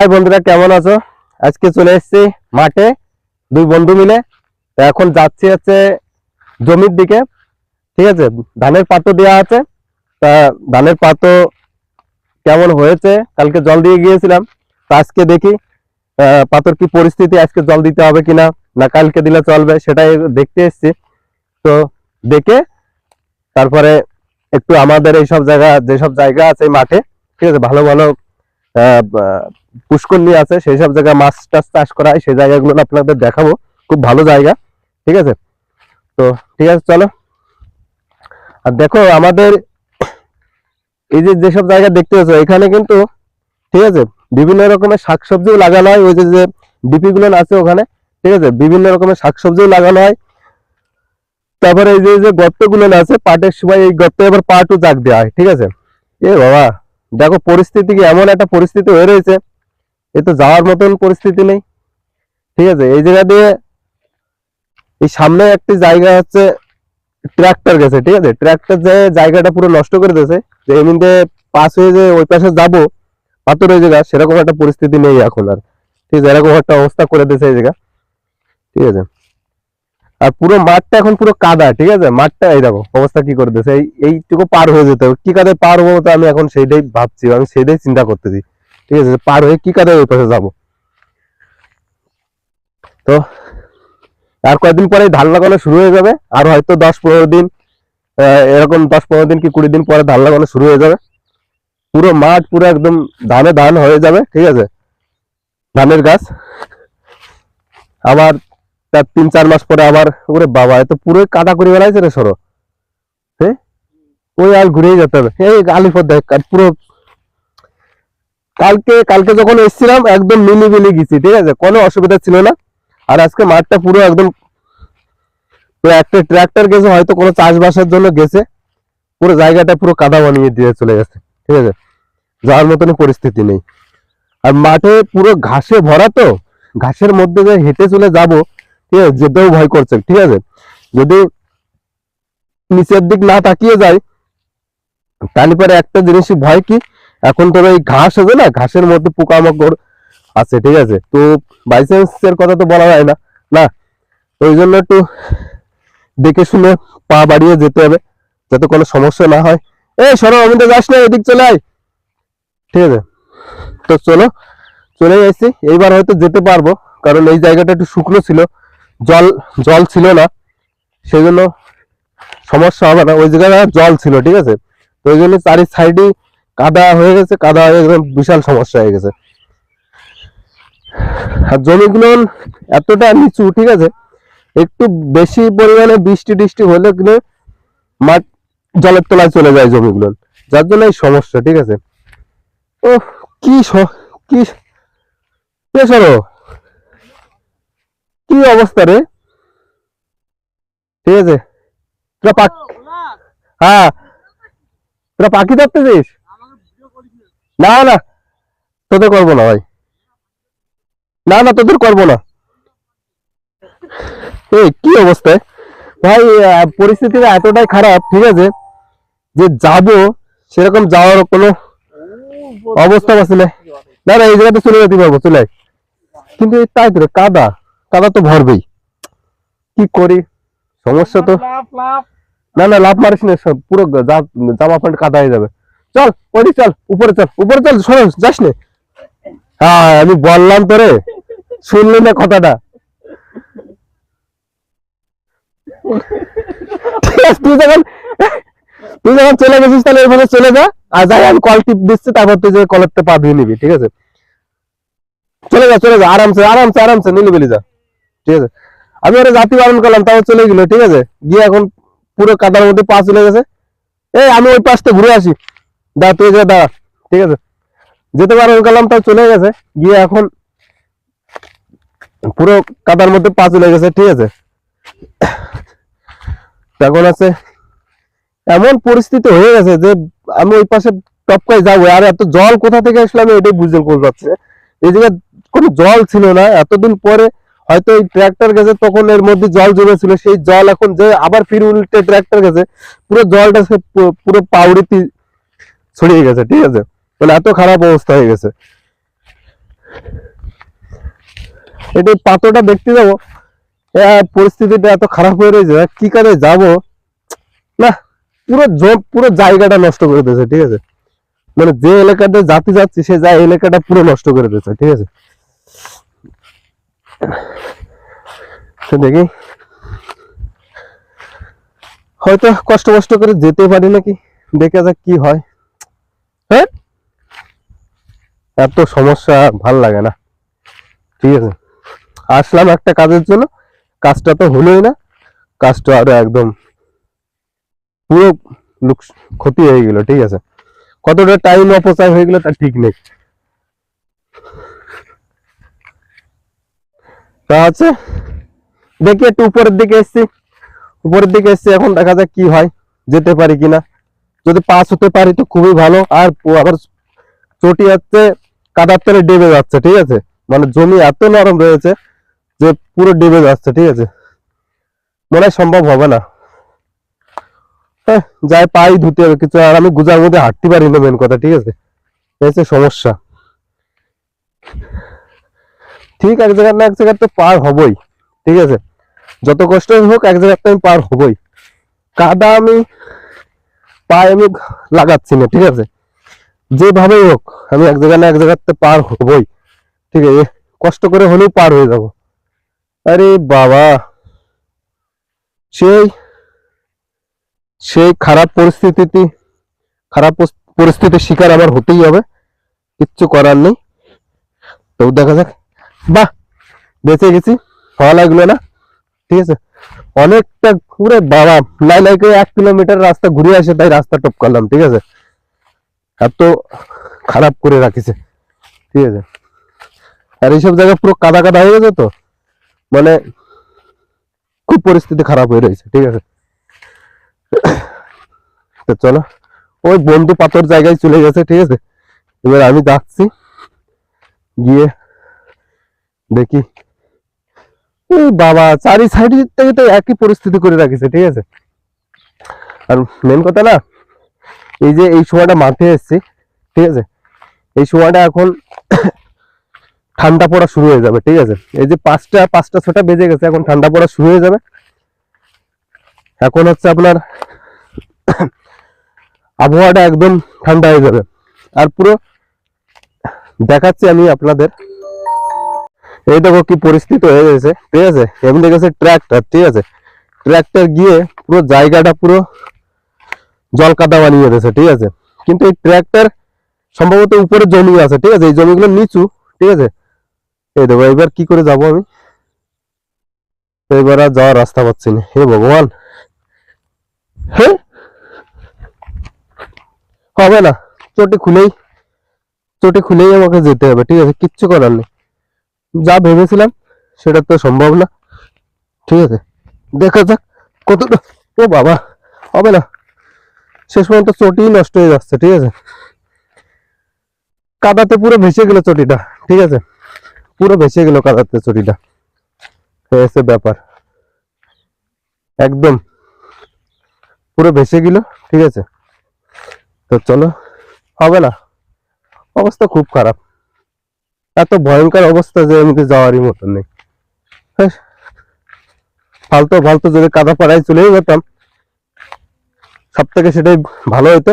High বন্ধুরা, কেমন আছো? আজকে চলে এসেছি মাঠে, দুই বন্ধু মিলে। এখন যাচ্ছি হচ্ছে জমির দিকে, ঠিক আছে? ধানের পাতো দেওয়া আছে। তা ধানের পাতো কেমন হয়েছে? কালকে জল দিয়ে গিয়েছিলাম, তো আজকে দেখি পাতর কি পরিস্থিতি, আজকে জল দিতে হবে কিনা, না কালকে দিলে চলবে, সেটাই দেখতে এসেছি। তো দেখে তারপরে একটু আমাদের এইসব জায়গা, যেসব জায়গা আছে মাঠে, ঠিক আছে? ভালো ভালো পুষ্করণী আছে, সেই সব জায়গায় মাছ টাছ চাষ করা হয়, সেই জায়গাগুলো আপনাদের দেখাবো। খুব ভালো জায়গা, ঠিক আছে? তো, ঠিক আছে, চলো। আর দেখো, আমাদের এই যে যেসব জায়গা দেখতে পাচ্ছ, এখানে কিন্তু, ঠিক আছে, বিভিন্ন রকমের শাকসবজিও লাগানো হয়, ওই যে যে ডিপি গুলো আছে ওখানে, ঠিক আছে, বিভিন্ন রকমের শাকসবজিও লাগানো হয়। তারপরে এই যে যে গর্তগুলো আছে, পাটের সময় এই গর্তে এবার পাটও জাগ দেওয়া হয়, ঠিক আছে? এ বাবা দেখো পরিস্থিতি কি? এমন একটা পরিস্থিতি হয়ে রয়েছে, এ তো যাওয়ার মতন পরিস্থিতি নেই। ঠিক আছে, এই জায়গা দিয়ে এই সামনে একটি জায়গা হচ্ছে ট্রাক্টর গেছে, ঠিক আছে? ট্র্যাক্টর যে জায়গাটা পুরো নষ্ট করে দিয়েছে, যে এমনিতে পাস হয়ে যে ওই পাশে যাব, পাথর ওই জায়গা, সেরকম একটা পরিস্থিতি নেই এখন আর। ঠিক আছে, এরকম একটা অবস্থা করে দিয়েছে এই জায়গা। ঠিক আছে আর পুরো মাঠটা এখন পুরো কাদা, ঠিক আছে? মাঠটা, এই দেখো, অবস্থা কি করে দিয়েছে? এই, এইটুকু পার হয়ে যেতে হবে। কি কাদে পার হব তো আমি এখন সেইটাই ভাবছি, আমি সেইটাই চিন্তা করতেছি। ঠিক আছে, পার হয়ে কি কাদে ওই পাশে যাব? তো, আর কয়েকদিন পরে ধান লাগানো শুরু হয়ে যাবে? আর হয়তো দশ পনেরো দিন এরকম দশ পনেরো দিন কি কুড়ি দিন পরে ধান লাগানো শুরু হয়ে যাবে? পুরো মাঠ পুরো একদম ধানে ধান হয়ে যাবে, ঠিক আছে? ধানের গাছ। আবার তার তিন চার মাস পরে আবার ওরে বাবা এত পুরো কাদা করে বেড়াইছে রে সরো। হ্যাঁ ওই আর ঘুরেই যেতে হবে। এই আলিফর দেখ পুরো কালকে কালকে যখন এসেছিলাম, একদম মিলি মিলি গেছি, ঠিক আছে? কোনো অসুবিধা ছিল না। আর আজকে মাঠটা পুরো একদম একটা ট্রাক্টর গেছে, হয়তো কোনো চাষবাসের জন্য গেছে। পুরো জায়গাটা পুরো কাদা বানিয়ে দিয়ে চলে গেছে, ঠিক আছে? যাওয়ার মতন পরিস্থিতি নেই। আর মাঠে পুরো ঘাসে ভরা তো, ঘাসের মধ্যে যে হেঁটে চলে যাব ঠিক আছে? যেতেও ভয় করছে, ঠিক আছে? যদি নিচের দিক না তাকিয়ে যায়, তাহলে পরে একটা জিনিসই ভয় কি? এখন তোর ওই ঘাস আছে না? ঘাসের মধ্যে পোকামাকড় আছে, ঠিক আছে? তো বাইসেন্স এর কথা তো বলা যায় না না? ওই জন্য একটু দেখে শুনে পা বাড়িয়ে যেতে হবে, যাতে কোনো সমস্যা না হয়। এই সরো, আমি তো যাস না, এদিক চলে আয়। ঠিক আছে? তো চলো চলে এসেছি এইবার হয়তো যেতে পারব, কারণ এই জায়গাটা একটু শুকনো ছিল। জল জল ছিল না। সেই জন্য সমস্যা হবে না। ওই জায়গায় জল ছিল, ঠিক আছে? তো ওই জন্য চারি সাইডে কাদা হয়ে গেছে, কাদা হয়ে একদম বিশাল সমস্যা হয়ে গেছে। আর জমিগুলো এতটা নিচু, ঠিক আছে? একটু বেশি পরিমাণে বৃষ্টি টিষ্টি হলে কিন্তু মাঠ জলের তলায় চলে যায় জমিগুলো। যার জন্য এই সমস্যা, ঠিক আছে? ও কি কি সরো? কি অবস্থা রে? ঠিক আছে। তোরা পাক হ্যাঁ। তোরা পাখি ধরতেছিস? না না। তোদের করব না ভাই। না না তোদের করব না। এই কি অবস্থা? ভাই পরিস্থিতিটা এতটাই খারাপ ঠিক আছে? যে যাব সেরকম যাওয়ার কোনো অবস্থা আছে না। না না এই জায়গাতে চলে যেতে পারব চলে। কিন্তু তাই তো কাদা। কাদা তো ভরবেই। কি করি? সমস্যা তো না না লাভ মারিস না সব পুরো জামা প্যান্ট কাদা হয়ে যাবে। চল ওই চল উপরে চল উপরে চল সরো যাস না। হ্যাঁ আমি বললাম তোরে শুনলি না কথাটা। তুই যখন তুই যখন চলে গেছিস তাহলে এভাবে চলে যা আর যাই আমি কল টিপ দিচ্ছি তারপর তুই যে কলেরটা পা ধুয়ে নিবি ঠিক আছে? চলে যা চলে যা আরামসে আরামসে আরামসে নিলিবিলি যা। ঠিক আছে? আমি ওরা জাতি বারণ করলাম, তাও চলে গেল, ঠিক আছে? গিয়ে এখন পুরো কাদার মধ্যে পা চলে গেছে। এই, আমি ওই পাশটা ঘুরে আসি। দা তুই যা দাঁড়া, ঠিক আছে? যেতে বারণ করলাম, তাও চলে গেছে। গিয়ে এখন পুরো কাদার মধ্যে পা চলে গেছে, ঠিক আছে? এখন আছে, এমন পরিস্থিতি হয়ে গেছে যে আমি ওই পাশে টপকায় যাব। আর এত জল কোথা থেকে আসলে, আমি এটাই বুঝতে করতে পারছি এই জায়গায় কোনো জল ছিল না। এতদিন পরে হয়তো এই ট্র্যাক্টর গেছে, তখন এর মধ্যে জল জমেছিল। সেই জল এখন যে আবার ফির উল্টে ট্র্যাক্টর গেছে, পুরো জলটা সে পুরো পাউড়িতে ছড়িয়ে গেছে, ঠিক আছে? মানে এত খারাপ অবস্থা হয়ে গেছে। এটা পাথরটা দেখতে যাব। পরিস্থিতিটা এত খারাপ হয়ে রয়েছে কি করে যাব? না, পুরো পুরো জায়গাটা নষ্ট করে দিয়েছে, ঠিক আছে? মানে যে এলাকাতে যাতে যাচ্ছি, সে যা এলাকাটা পুরো নষ্ট করে দিয়েছে, ঠিক আছে? দেখি। হয়তো কষ্ট কষ্ট করে যেতে পারি নাকি? দেখে যাক কি হয়। হ্যাঁ? এত সমস্যা ভালো লাগে না। ঠিক আছে। আসলাম একটা কাজের জন্য। কাজটা তো হলোই না। কাজটা আরও একদম পুরো ক্ষতি হয়ে গেল, ঠিক আছে। কতটা টাইম অপচয় হয়ে গেল তার ঠিক নেই। তা আছে। দেখি একটু উপরের দিকে এসছি। উপরের দিকে এসছি, এখন দেখা যাক কি হয়, যেতে পারি কিনা। যদি পাস হতে পারি তো খুবই ভালো। আর আবার চটি যাচ্ছে কাদার তলে ডেবে যাচ্ছে, ঠিক আছে? মানে জমি এত নরম রয়েছে যে পুরো ডেবে যাচ্ছে, ঠিক আছে? মনে হয় সম্ভব হবে না। হ্যাঁ যাই পাই ধুতে হবে কিছু, আর আমি গুজার মধ্যে হাঁটতে পারি না মেন কথা, ঠিক আছে? এই সমস্যা। ঠিক এক জায়গায় না এক জায়গায় তো পার হবই, ঠিক আছে? যত কষ্ট হোক, এক জায়গায় তো আমি পার হবই। কাদা আমি পায়ে আমি লাগাচ্ছি না, ঠিক আছে? যেভাবেই হোক, আমি এক জায়গায় না এক জায়গাতে পার হবই, ঠিক আছে? কষ্ট করে হলেও পার হয়ে যাব। আরে বাবা! সেই সেই খারাপ পরিস্থিতিতে, খারাপ পরিস্থিতির শিকার আমার হতেই হবে, কিচ্ছু করার নেই। তো দেখা যাক। বাহ, বেঁচে গেছি ভালো লাগল না। ঠিক আছে? অনেকটা ঘুরে বাবা, নাই নাই করে এক কিলোমিটার রাস্তা ঘুরে আসে, তাই রাস্তা টপ করলাম ঠিক আছে? এত খারাপ করে রাখিছে, ঠিক আছে? আর এইসব জায়গা পুরো কাদা কাদা হয়ে গেছে তো? মানে খুব পরিস্থিতি খারাপ হয়ে রয়েছে, ঠিক আছে? তো চলো, ওই বন্ধু পাথর জায়গায় চলে গেছে, ঠিক আছে? এবার আমি যাচ্ছি, গিয়ে দেখি। ওই বাবা, চারি সাইড থেকে তো একই পরিস্থিতি করে রাখিছে, ঠিক আছে? আর মেন কথা না, এই যে এই সময়টা মাঠে এসছি, ঠিক আছে? এই সময়টা এখন ঠান্ডা পড়া শুরু হয়ে যাবে, ঠিক আছে? এই যে পাঁচটা পাঁচটা, ছটা বেজে গেছে, এখন ঠান্ডা পড়া শুরু হয়ে যাবে। এখন হচ্ছে আপনার আবহাওয়াটা একদম ঠান্ডা হয়ে যাবে। আর পুরো দেখাচ্ছি আমি আপনাদের। এই দেখো কি পরিস্থিতি হয়ে গেছে, ঠিক আছে? এমনি গেছে ট্র্যাক্টর ঠিক আছে? ট্র্যাক্টর গিয়ে পুরো জায়গাটা পুরো জল কাদা বানিয়ে দিয়েছে, ঠিক আছে? কিন্তু এই ট্র্যাক্টর সম্ভবত উপরে জমি আছে, ঠিক আছে? এই জমিগুলো নিচু, ঠিক আছে? এই দেখো, এবার কি করে যাব আমি? এবার আর যাওয়ার রাস্তা পাচ্ছি না। হে ভগবান! হ্যাঁ হবে না। চটি খুলেই চটি খুলেই আমাকে যেতে হবে, ঠিক আছে? কিচ্ছু করার নেই। যা ভেবেছিলাম, সেটা তো সম্ভব না। ঠিক আছে, দেখা যাক কতটা ও বাবা, হবে না। শেষ পর্যন্ত চটি নষ্ট হয়ে যাচ্ছে, ঠিক আছে? কাদাতে পুরো ভেসে গেল চটিটা, ঠিক আছে? পুরো ভেসে গেল কাদাতে চটিটা। হয়েছে ব্যাপার। একদম পুরো ভেসে গেল, ঠিক আছে? তো চলো, হবে না। অবস্থা খুব খারাপ। এত ভয়ঙ্কর অবস্থা যে এমনিতে যাওয়ারই মতন নেই। হ্যাঁ, ফালতু ফালতু যদি কাদা পাড়ায় চলেই যেতাম সব থেকে সেটাই ভালো হতো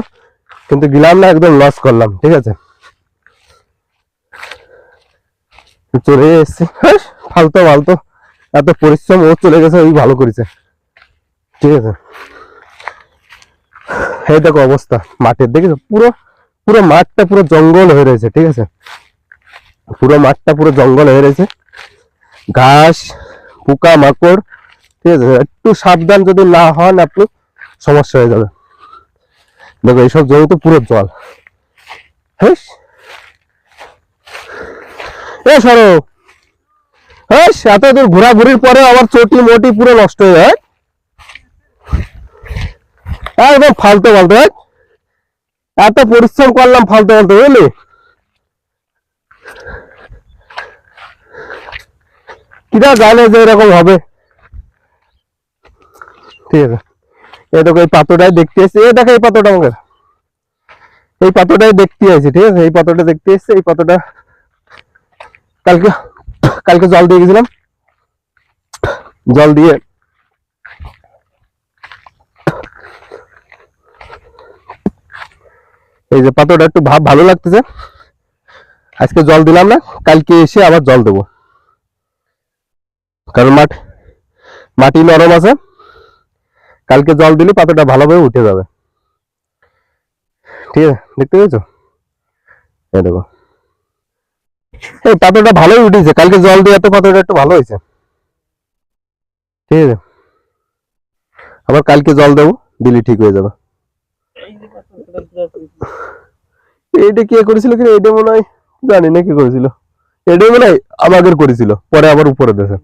কিন্তু গেলাম না একদম লস করলাম ঠিক আছে? চলে এসছি। হ্যাঁ, ফালতু ফালতু এত পরিশ্রম ও চলে গেছে ওই ভালো করেছে। ঠিক আছে? এই দেখো অবস্থা মাঠের দেখেছ পুরো পুরো মাঠটা পুরো জঙ্গল হয়ে রয়েছে ঠিক আছে? পুরো মাঠটা পুরো জঙ্গল হয়ে রয়েছে। ঘাস, পোকা, মাকড়, ঠিক আছে? একটু সাবধান যদি না হন আপনি, সমস্যা হয়ে যাবে। দেখো, এইসব জমিতে পুরো জল। হ্যাঁ এ সরো! হ্যাঁ এত দূর ঘোরাঘুরির পরে আবার চটি মোটি পুরো নষ্ট হয়ে যায় একদম ফালতু ফালতু হ্যাঁ? এত পরিশ্রম করলাম ফালতু ফালতু বুঝলি? কিরা জানে যে এরকম হবে। ঠিক আছে। এই দেখো, এই পাথরটাই দেখতে এসছে। এই দেখো, এই পাথরটা আমাকে। এই পাথরটাই দেখতে আসছি ঠিক আছে? এই পাথরটা দেখতে এসছে, এই পাথরটা কালকে কালকে জল দিয়ে গেছিলাম। জল দিয়ে এই যে পাতাটা একটু ভাব ভালো লাগতেছে। আজকে জল দিলাম না, কালকে এসে আবার জল দেবো। কারণ মাঠ, মাটি নরম আছে। কালকে জল দিলে পাতাটা ভালোভাবে উঠে যাবে। ঠিক আছে, দেখতে পেয়েছ? দেখো। এই পাতাটা ভালোই উঠেছে, কালকে জল দিয়ে তো পাতাটা একটু ভালো হয়েছে। ঠিক আছে। আবার কালকে জল দেবো, দিলে ঠিক হয়ে যাবে। এইটা কে করেছিল কি এইটা মনে হয় জানি না কি করেছিল। এটাই মনে হয় আমাদের করেছিল, পরে আবার উপরে দেশে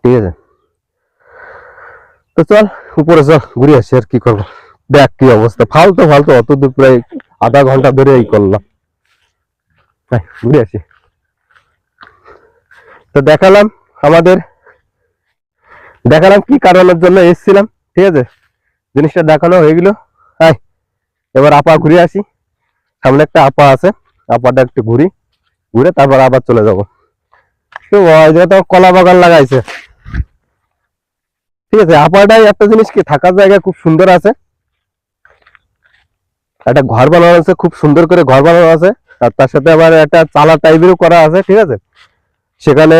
ঠিক আছে? তো চল, উপরে চল, ঘুরে আসি আর কি করব। দেখ কি অবস্থা, ফালতু ফালতু অত দূর প্রায় আধা ঘণ্টা ধরে এই করলাম। হ্যাঁ ঘুরে আসি। তো দেখালাম আমাদের, দেখালাম কি কারণের জন্য এসেছিলাম, ঠিক আছে? জিনিসটা দেখানো হয়ে গেল। হাই এবার আপা ঘুরে আসি। সামনে একটা আপা আছে, আপাটা একটু ঘুরি, ঘুরে তারপর আবার চলে যাব। তো কলা বাগান লাগাইছে। ঠিক আছে, আপাটাই একটা জিনিস কি, থাকার জায়গা খুব সুন্দর আছে। একটা ঘর বানানো আছে, খুব সুন্দর করে ঘর বানানো আছে। আর তার সাথে আবার একটা চালা টাইপেরও করা আছে, ঠিক আছে? সেখানে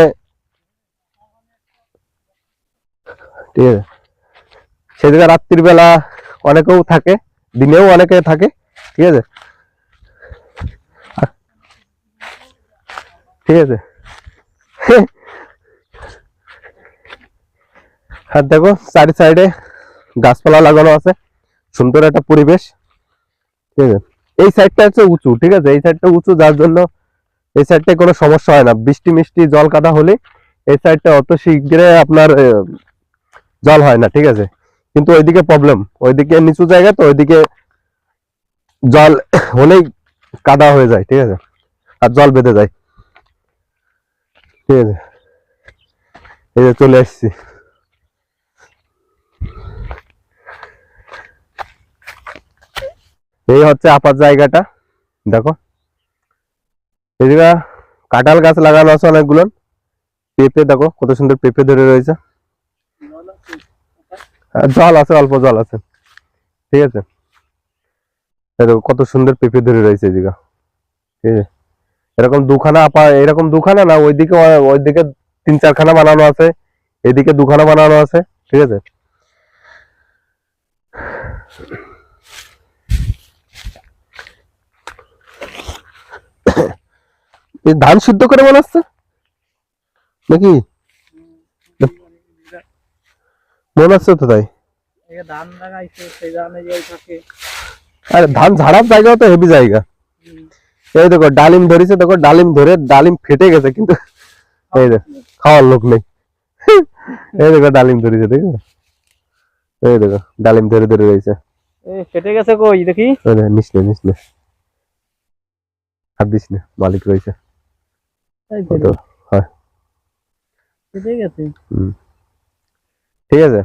ঠিক আছে। সেদিকে রাত্রির বেলা অনেকেও থাকে, দিনেও অনেকে থাকে, ঠিক আছে? ঠিক আছে। আর দেখো, চারি সাইডে গাছপালা লাগানো আছে। সুন্দর একটা পরিবেশ। ঠিক আছে। এই সাইডটা হচ্ছে উঁচু, ঠিক আছে? এই সাইডটা উঁচু, যার জন্য এই সাইডটায় কোনো সমস্যা হয় না। বৃষ্টি মিষ্টি, জল কাদা হলে এই সাইডটা অত শীঘ্রে আপনার জল হয় না, ঠিক আছে? কিন্তু ওইদিকে প্রবলেম ওইদিকে নিচু জায়গা তো, ওইদিকে জল হলেই কাদা হয়ে যায়, ঠিক আছে? আর জল বেঁধে যায়। ঠিক আছে এই যে চলে আসছি। এই হচ্ছে আপার জায়গাটা, দেখো। এদিকে কাঁঠাল গাছ লাগানো আছে অনেকগুলো। পেঁপে, দেখো, কত সুন্দর পেঁপে ধরে রয়েছে। জল আছে, অল্প জল আছে। ঠিক আছে? দেখো, কত সুন্দর পেঁপে ধরে রয়েছে এদিকে। ঠিক আছে এরকম দুখানা আপা এরকম দুখানা না ওইদিকে ওইদিকে তিন চারখানা বানানো আছে। এদিকে দুখানা বানানো আছে ঠিক আছে? এই ধান সিদ্ধ করে মনে হচ্ছে নাকি? মনে হচ্ছে তো তাই? ধান লাগাইছে সেই ধানে আরে ধান ঝাড়ার জায়গা তো হেভি জায়গা। এই দেখো ডালিম ধরেছে দেখো ডালিম ধরে ডালিম ফেটে গেছে কিন্তু এই দেখো খাওয়ার লোক নেই। এই দেখো ডালিম ধরেছে দেখো এই দেখো ডালিম ধরে ধরে রয়েছে। ফেটে গেছে কই দেখি। নিস নে নিস নে হাত দিস নে মালিক রয়েছে। ঠিক আছে?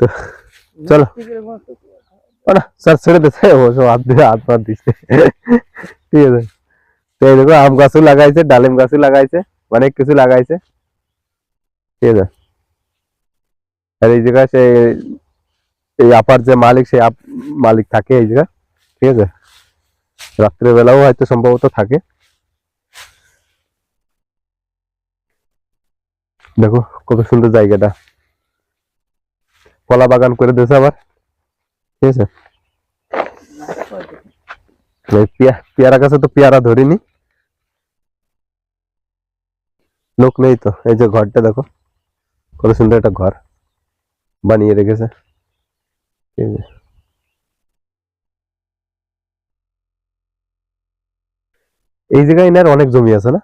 তো চলো। ঠিক আছে। এই আম গাছও লাগাইছে, ডালিম গাছও লাগাইছে, অনেক কিছু লাগাইছে। ঠিক আছে। আর এই জায়গায় সে আপার যে মালিক আপ- মালিক থাকে এই জায়গায়। ঠিক আছে। রাত্রের বেলাও হয়তো সম্ভবত থাকে। দেখো, কত সুন্দর জায়গাটা। কলা বাগান করে দিয়েছে আবার। ঠিক আছে? পেয়ারা গাছে তো পেয়ারা ধরিনি। লোক নেই তো এই যে ঘরটা দেখো কত সুন্দর একটা ঘর বানিয়ে রেখেছে। ঠিক আছে। এই জায়গায় এনার অনেক জমি আছে না?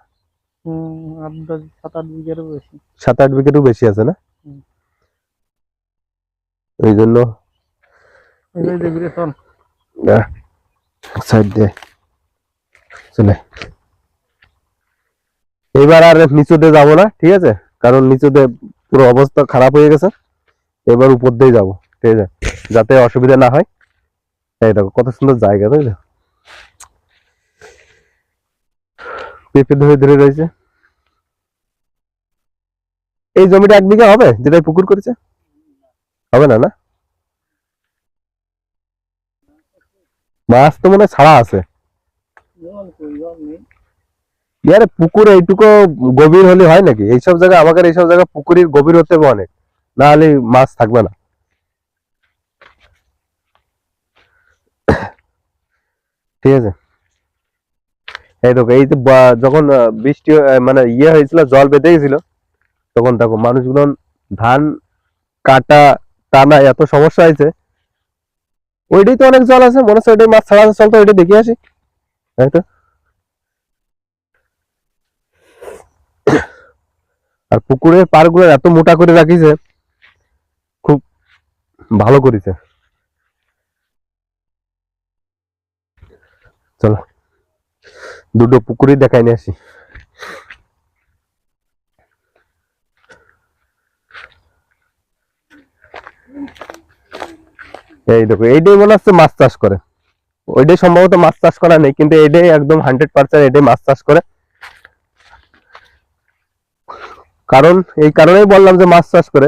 সাত আট বিঘেরও বেশি। আছে না। ওই জন্য এই যে দেখবি রে, চল সাইড দিয়ে চলে। এবার আর নিচুতে যাব না, ঠিক আছে? কারণ নিচুতে পুরো অবস্থা খারাপ হয়ে গেছে। এবার উপর দিয়ে যাব, ঠিক আছে? যাতে অসুবিধা না হয়। এই দেখো, কত সুন্দর জায়গা, তাই না পেঁপে ধরে ধরে রয়েছে। এই জমিটা এক বিঘা হবে, যেটাই পুকুর করেছে? হবে না না? মাছ তো মনে ছাড়া আছে। ইয়ারে পুকুর এইটুকু গভীর হলে হয় নাকি? এইসব জায়গায় আমাদের এইসব জায়গায় পুকুরের গভীর হতে হবে অনেক। না হলে মাছ থাকবে না। ঠিক আছে। এই দেখো, এই যখন বৃষ্টি মানে ইয়ে হয়েছিল, জল বেঁধে গেছিল, তখন দেখো মানুষগুলো ধান, কাটা, টানা এত সমস্যা হয়েছে ওইটাই তো অনেক জল আছে, মনে হচ্ছে ওইটাই মাছ ছাড়া আছে, চল তো ওইটা দেখে আসি। তাই তো। আর পুকুরের পাড়গুলো এত মোটা করে রাখিছে, খুব ভালো করেছে। চলো, দুটো পুকুরই দেখাই নিয়ে আসি। এই দেখো, এইটাই মনে হচ্ছে মাছ চাষ করে। ওইটাই সম্ভবত মাছ চাষ করা নেই, কিন্তু এইটাই একদম হান্ড্রেড পার্সেন্ট এটাই মাছ চাষ করে। কারণ, এই কারণেই বললাম যে মাছ চাষ করে।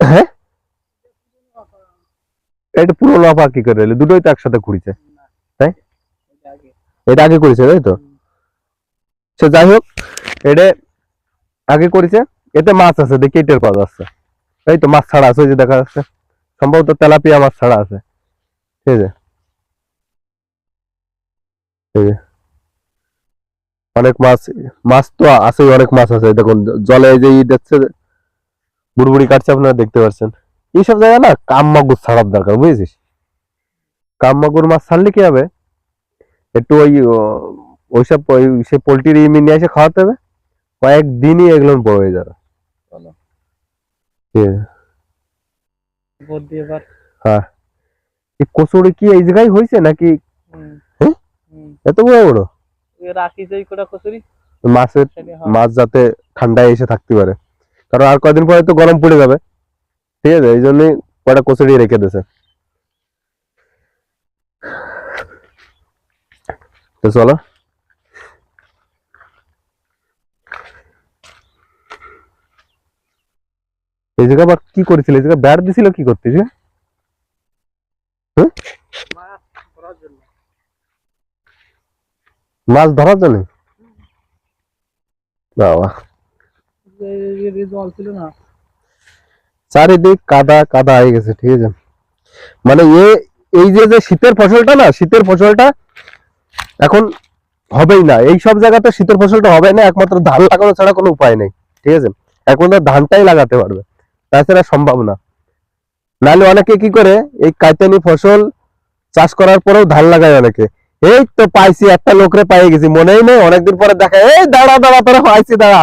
হ্যাঁ? এটা পুরো লাফা কি করে দুটোই তো একসাথে ঘুরিছে, তাই? এটা আগে করেছে, তাই তো? সে যাই হোক, এটা আগে করেছে, এতে মাছ আছে, দেখি টের পাওয়া যাচ্ছে এই তো মাছ ছাড়া আছে, ওই যে দেখা যাচ্ছে। সম্ভবত তেলাপিয়া মাছ ছাড়া আছে। ঠিক আছে। অনেক মাছ মাছ তো আছে অনেক মাছ আছে। দেখুন জলে এই যে ই দেখছে বুড়বুড়ি কাটছে আপনারা দেখতে পাচ্ছেন। এইসব জায়গায় না কাম মাগুর ছাড়ার দরকার বুঝেছিস? কাম মাগুর মাছ ছাড়লে কি হবে? একটু ওই ওইসব ওই সে পোলট্রির ইমি নিয়ে এসে খাওয়াতে হবে। কয়েকদিনই এগুলো বড় হয়ে যাবে। ঠিক আছে? ভোট দিয়ে এবার। হ্যাঁ। এই কচুরি কি এই জায়গায় নাকি? হ্যাঁ? এত বড় বড়? রাখি যাই কোটা কচুরি মাছের মাছ যাতে ঠান্ডায় এসে থাকতে পারে। কারণ আর কদিন পরে তো গরম পড়ে যাবে। ঠিক আছে এই জন্যই কটা কচুরি রেখে দিয়েছে। তো চলো। এই জায়গা আবার কি করেছিল? এই জায়গা দিছিল কি করতে যে? মাছ ধরার জন্য? বাবা। চারিদিক কাদা কাদা হয়ে গেছে, ঠিক আছে? মানে এ, এই যে যে শীতের ফসলটা না, শীতের ফসলটা এখন হবেই না। এই সব জায়গাতে শীতের ফসলটা হবে না, একমাত্র ধান লাগানো ছাড়া কোনো উপায় নেই, ঠিক আছে? একমাত্র ধানটাই লাগাতে পারবে। তাছাড়া সম্ভব না। নাহলে অনেকে কি করে, এই কাইতানি ফসল চাষ করার পরেও ধান লাগায় অনেকে। এই তো পাইছি, একটা লোকরে পাইয়ে গেছি। মনেই নেই, অনেকদিন পরে দেখা, এই দাঁড়া দাঁড়া, তোরা পাইছি, দাঁড়া।